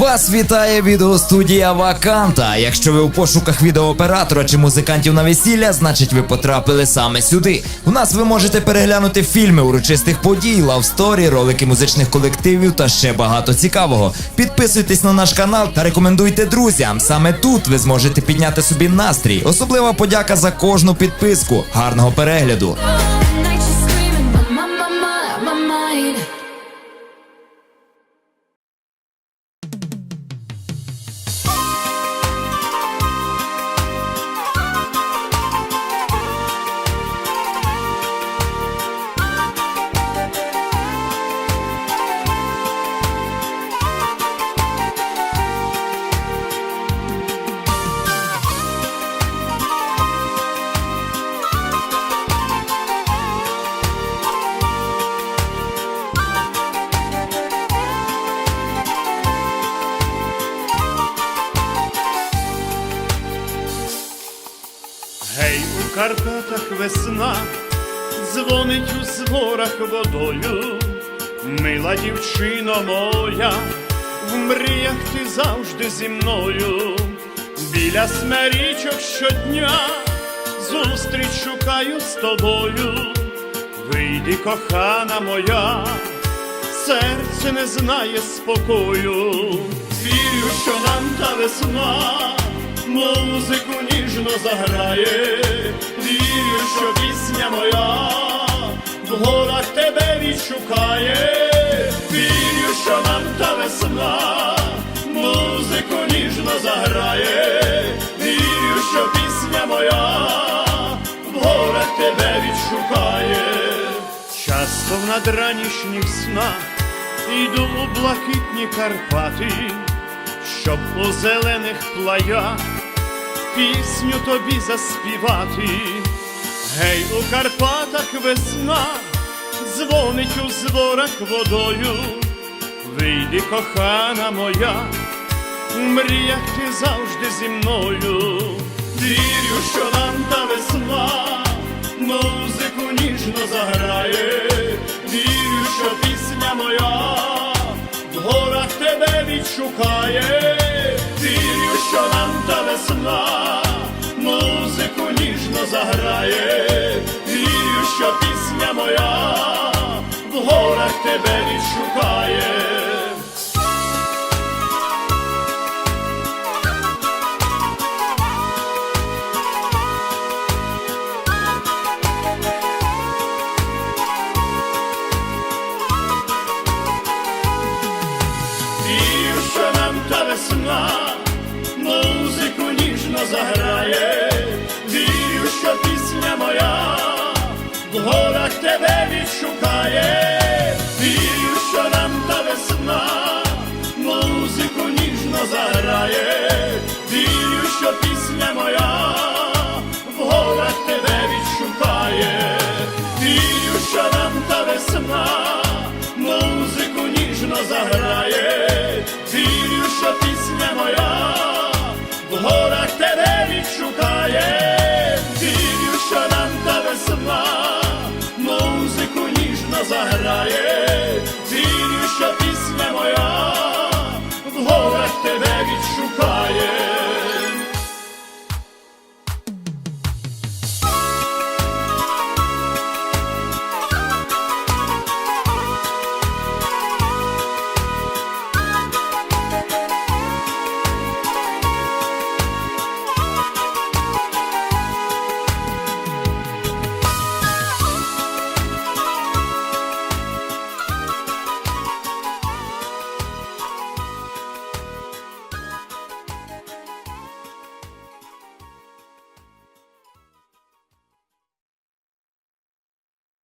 Вас вітає відеостудія Ваканта. Якщо ви у пошуках відеооператора чи музикантів на весілля, значить ви потрапили саме сюди. У нас ви можете переглянути фільми урочистих подій, лавсторі, ролики музичних колективів та ще багато цікавого. Підписуйтесь на наш канал та рекомендуйте друзям. Саме тут ви зможете підняти собі настрій. Особлива подяка за кожну підписку. Гарного перегляду! Гей, у Карпатах весна, дзвонить у зворах водою, мила дівчино моя, в мріях ти завжди зі мною, біля смерічок щодня, зустріч шукаю з тобою, вийди, кохана моя, серце не знає спокою, вірю, що нам та весна музику ніжно заграє, вірю, що пісня моя в горах тебе відшукає, вірю, що нам та весна музику ніжно заграє, вірю, що пісня моя в горах тебе відшукає. Часто в надранішніх снах йду у блакитні Карпати, щоб у зелених плаях пісню тобі заспівати. Гей, у Карпатах весна дзвонить у зворах водою. Вийди, кохана моя, у мріях ти завжди зі мною. Вірю, що нам та весна музику ніжно заграє, вірю, що пісня моя в горах тебе відшукає. Вірю, що нам та весна заграє, вірю, що пісня моя в горах тебе відшукає, вірю, що нам та весна музику ніжно заграє, вірю, що пісня моя в горах тебе відшукає, вірю, що нам та весна ніжно